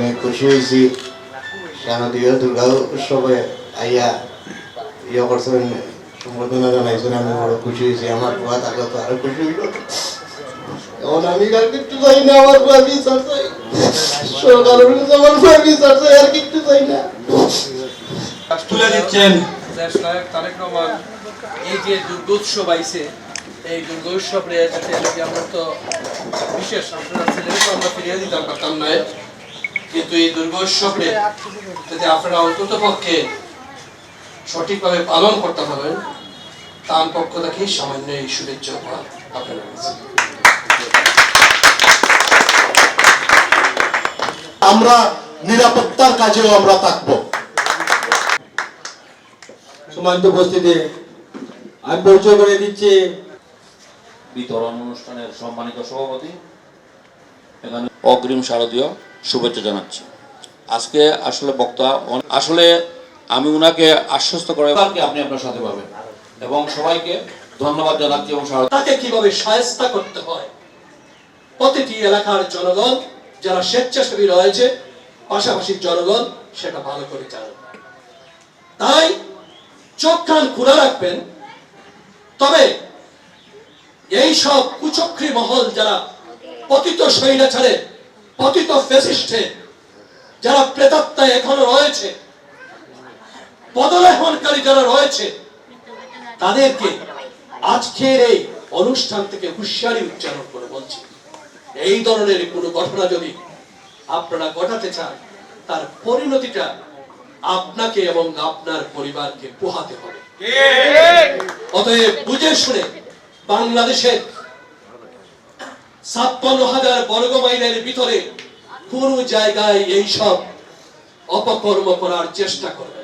আমি খুশি হয়েছি। শারদীয় দুর্গা উৎসবে আইয়া ইয়ে করছেন সম্বোধনা জানাইছেন আমি বড় খুশি হয়েছি। আমার বুয়া থাকলে তো আরও খুশি হইল। এখন আমি আর কিচ্ছু চাই না আমার বুয়া বিচার চাই সরকারের কাছে আমার বুয়া বিচার চাই আর কিচ্ছু চাই না। তুলে দিচ্ছেন। দেশ নায়ক তারেক রহমান এই যে দুর্গোৎসব আইছে এই দুর্গোৎসব রে যাতে আমরা তো বিশেষ আপনারা তো আমরা ফিরিয়ে দিতাম পারতাম না। কিন্তু এই দুর্গোৎসব রে যদি আপনারা অন্তত পক্ষে সঠিকভাবে পালন করতে পারেন তার পক্ষ থেকে সামান্য এই শুভেচ্ছা উপহার আপনারা আমরা নিরাপত্তার কাজেও আমরা থাকব। সম্মানিত উপস্থিতি আমি পরিচয় করে দিচ্ছি। বিতরণ অনুষ্ঠানের সম্মানিত সভাপতি এখানে অগ্রিম শারদীয় শুভেচ্ছা জানাচ্ছি। আজকে আসলে বক্তা আসলে আমি উনাকে আশ্বস্ত করে আপনি আপনার সাথে পাবেন। এবং সবাইকে ধন্যবাদ জানাচ্ছি এবং তাকে কীভাবে সায়স্তা করতে হয়? প্রতিটি এলাকার জনগণ যারা স্বেচ্ছাসেবী রয়েছে পাশাপাশি জনগণ সেটা ভালো করে জানে। তাই চোখ কান খোলা রাখবেন। তবে এই সব কুচক্রী মহল যারা পতিত শৈলাচারে পতিত ফেসিস্টে যারা প্রেতাত্মায় এখনও রয়েছে পদলেহনকারী যারা রয়েছে তাদেরকে আজকের এই অনুষ্ঠান থেকে হুঁশিয়ারি উচ্চারণ করে বলছি। এই ধরনের কোনো ঘটনা যদি আপনারা ঘটাতে চান তার পরিণতিটা আপনাকে এবং আপনার পরিবারকে পোহাতে হবে। অতএব বুঝে শুনে বাংলাদেশের ছাপ্পান্ন হাজার বর্গ মাইলের ভিতরে কোন জায়গায় এইসব অপকর্ম করার চেষ্টা করবে